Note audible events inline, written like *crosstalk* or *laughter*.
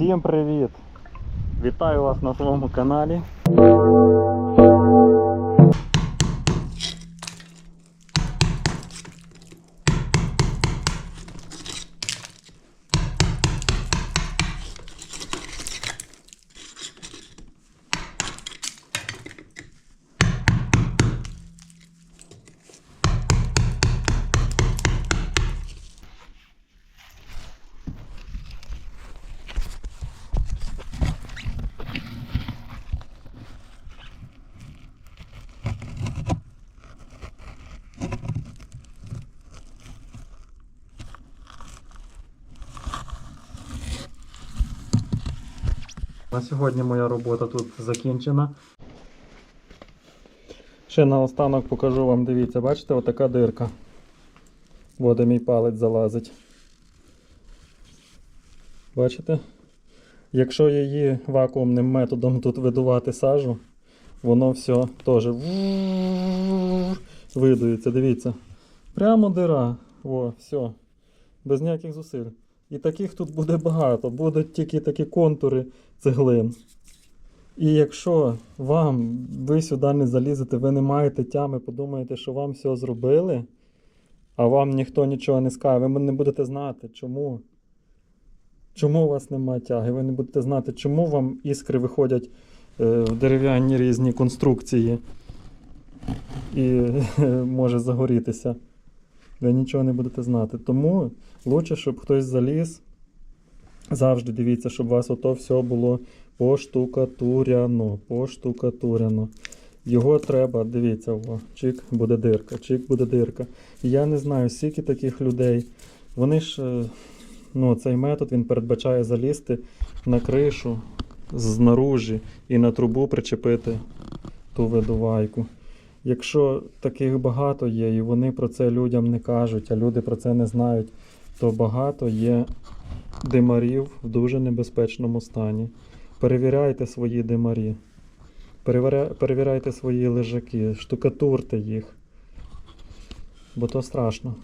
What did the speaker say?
Всім привіт! Вітаю вас на своєму каналі. На сьогодні моя робота тут закінчена. Ще наостанок покажу вам, дивіться, бачите, отака дирка. Во де мій палець залазить. Бачите? Якщо її вакуумним методом тут видувати сажу, воно все теж видується, дивіться. Прямо дира. Во, все. Без ніяких зусиль. І таких тут буде багато. Будуть тільки такі контури цеглин. І якщо вам ви сюди не залізете, ви не маєте тями, подумаєте, що вам все зробили, а вам ніхто нічого не скаже, ви не будете знати, чому. Чому у вас немає тяги? Ви не будете знати, чому вам іскри виходять е, в дерев'яні різні конструкції і *laughs* може загорітися. Ви нічого не будете знати. Тому лучше, щоб хтось заліз. Завжди дивіться, щоб у вас ото все було поштукатуряно. Поштукатуряно. Його треба, дивіться, о, чик буде дирка, чик буде дирка. Я не знаю, скільки таких людей. Вони ж, е, ну, цей метод він передбачає залізти на кришу знаружі і на трубу причепити ту видувайку. Якщо таких багато є, і вони про це людям не кажуть, а люди про це не знають, то багато є димарів в дуже небезпечному стані. Перевіряйте свої димарі, перевіряйте свої лежаки, штукатурте їх, бо то страшно.